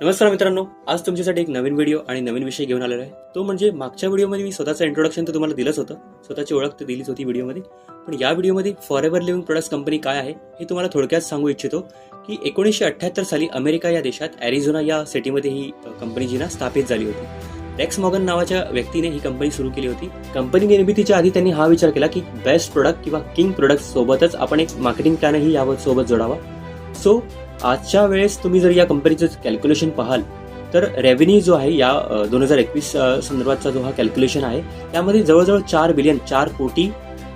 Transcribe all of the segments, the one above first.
नमस्कार मित्रांनो आज तुमच्यासाठी एक नवीन व्हिडिओ आणि नवीन विषय घेऊन आलेला आहे. तो म्हणजे मागच्या व्हिडिओमध्ये मी स्वतःचं इंट्रोडक्शन तर तुम्हाला दिलंच होतं. स्वतःची ओळख तर दिलीच होती व्हिडिओमध्ये पण या व्हिडिओमध्ये for ever living products company काय आहे हे तुम्हाला थोडक्यात सांगू इच्छितो की एकोणीसशे अठ्ठ्याहत्तर साली अमेरिका या देशात ॲरिझोना या सिटीमध्ये ही कंपनी जिना स्थापित झाली होती. रेक्स मॉगन नावाच्या व्यक्तीने ही कंपनी सुरू केली होती. कंपनी निर्मितीच्या आधी त्यांनी हा विचार केला की बेस्ट प्रोडक्ट किंवा किंग प्रोडक्ट सोबतच आपण एक मार्केटिंग प्लॅनही यावर सोबत जोडावा. सो आजच्या वेळेस तुम्ही जर या कंपनीचं कॅल्क्युलेशन पाहाल तर रेव्हेन्यू जो आहे या दोन हजार एकवीस संदर्भातचा जो हा कॅल्क्युलेशन आहे त्यामध्ये जवळजवळ चार बिलियन चार कोटी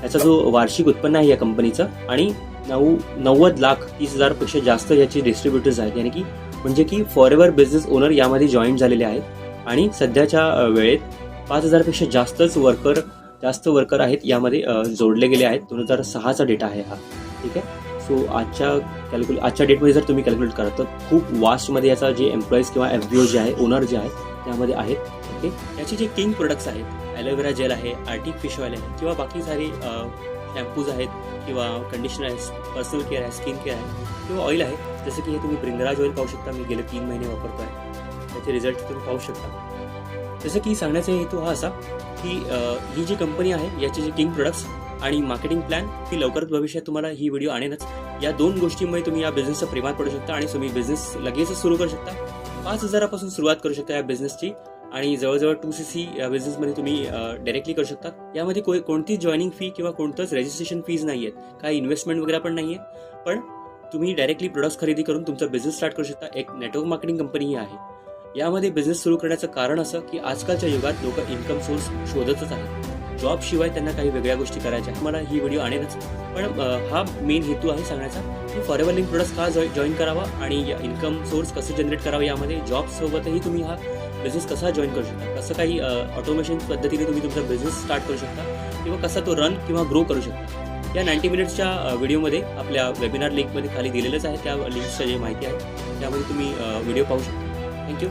याचा जो वार्षिक उत्पन्न आहे या कंपनीचं आणि नऊ नव्वद लाख तीस हजारपेक्षा जास्त याचे डिस्ट्रीब्युटर्स आहेत. यानी की म्हणजे की फॉरेवर बिझनेस ओनर यामध्ये जॉईन झालेले आहेत आणि सध्याच्या वेळेत पाच हजारपेक्षा जास्तच वर्कर जास्त वर्कर आहेत यामध्ये जोडले गेले आहेत. दोन हजार सहाचा डेटा आहे हा. ठीक आहे? सो आजच्या कॅल्क्युले आजच्या डेटमध्ये जर तुम्ही कॅल्क्युलेट करा तर खूप वास्टमध्ये याचा जे एम्प्लॉईज किंवा एफ बी ओ जे आहे ओनर जे आहेत त्यामध्ये आहेत ओके याचे जे किंग प्रोडक्ट्स आहेत ॲलोवेरा जेल आहे आर्टिक फिश ऑइल आहे किंवा बाकी सारे शॅम्पूज आहेत किंवा कंडिशनर आहे पर्सनल केअर आहे स्किन केअर आहे किंवा ऑइल आहे जसं की हे तुम्ही ब्रिंगराज ऑइल पाहू शकता मी गेले तीन महिने वापरतो आहे त्याचे रिझल्ट तुम्ही पाहू शकता. जसं की सांगण्याचा हेतू हा असा की ही जी कंपनी आहे याचे जे किंग प्रोडक्ट्स आणि मार्केटिंग प्लॅन की लवकरच भविष्यात तुम्हाला ही व्हिडिओ आणेनच. या दोन गोष्टींमुळे तुम्ही या बिझनेसच्या प्रेमात पडू शकता आणि तुम्ही बिझनेस लगेचच सुरू करू शकता. पाच हजारापासून सुरुवात करू शकता या बिझनेसची आणि जवळजवळ टू सी सी या बिझनेसमध्ये तुम्ही डायरेक्टली करू शकता. यामध्ये को कोणतीच जॉईनिंग फी किंवा कोणतंच रजिस्ट्रेशन फीज नाही आहेत काही इन्व्हेस्टमेंट वगैरे पण नाही आहे पण तुम्ही डायरेक्टली प्रोडक्ट्स खरेदी करून तुमचा बिझनेस स्टार्ट करू शकता. एक नेटवर्क मार्केटिंग कंपनीही आहे. यामध्ये बिझनेस सुरू करण्याचं कारण असं की आजकालच्या युगात लोक इन्कम सोर्स शोधतच आहेत. जॉब शिवाय त्यांना काही वेगळ्या गोष्टी करायच्या मला ही व्हिडिओ आणेलच. पण हा मेन हेतू आहे सांगण्याचा की फॉरेवर लिंक प्रोडक्ट्स का जॉईन करावा आणि इन्कम सोर्स कसं जनरेट करावं यामध्ये जॉबसोबतही तुम्ही हा बिझनेस कसा जॉईन करू शकता? कसं काही ऑटोमेशन पद्धतीने तुम्ही तुमचा बिझनेस स्टार्ट करू शकता? किंवा कसा तो रन किंवा ग्रो करू शकता? या नाईन्टी मिनिट्सच्या व्हिडिओमध्ये आपल्या वेबिनार लिंकमध्ये खाली दिलेलंच आहे. त्या लिंक्सच्या जे माहिती आहे त्यामध्ये तुम्ही व्हिडिओ पाहू शकता. थँक्यू